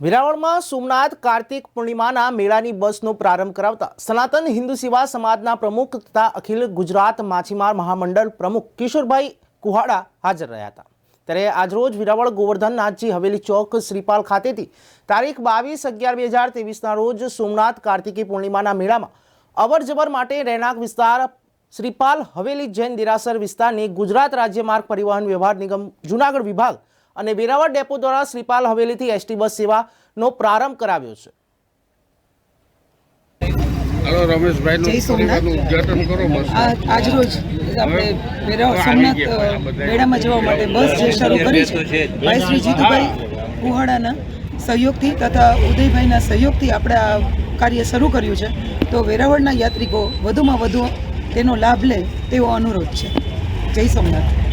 વેરાવળમાં સોમનાથ કાર્તિક પૂર્ણિમાના મેળાની બસનો પ્રારંભ કરાવતા સનાતન હિન્દુ સેવા સમાજના પ્રમુખ તથા અખિલ ગુજરાત માછીમાર મહામંડળ પ્રમુખ કિશોરભાઈ કુહાડા હાજર રહ્યા હતા. ત્યારે આજરોજ વિરાવળ ગોવર્ધનનાથજી હવેલી ચોક શ્રીપાલ ખાતેથી તારીખ બાવીસ અગિયાર બે હજાર તેવીસના રોજ સોમનાથ કાર્તિકી પૂર્ણિમાના મેળામાં અવર જવર માટે રહેણાંક વિસ્તાર શ્રીપાલ હવેલી જૈન દેરાસર વિસ્તારની ગુજરાત રાજ્ય માર્ગ પરિવહન વ્યવહાર નિગમ જુનાગઢ વિભાગ અને વેરાવળ ડેપો દ્વારા શ્રીપાલ હવેલીથી એસટી બસ સેવાનો પ્રારંભ કરાવ્યો છે. હાલો રમેશભાઈ. કરો આપણે સોમનાથ મેળામાં જવા માટે બસ જે શરૂ કરી છે ભાઈ શ્રી જીતુભાઈ કુહાડાના સહયોગથી તથા ઉદયભાઈના સહયોગથી આપણે આ કાર્ય શરૂ કર્યું છે. તો વેરાવળના યાત્રિકો વધુમાં વધુ તેનો લાભ લે તેવો અનુરોધ છે. જય સોમનાથ.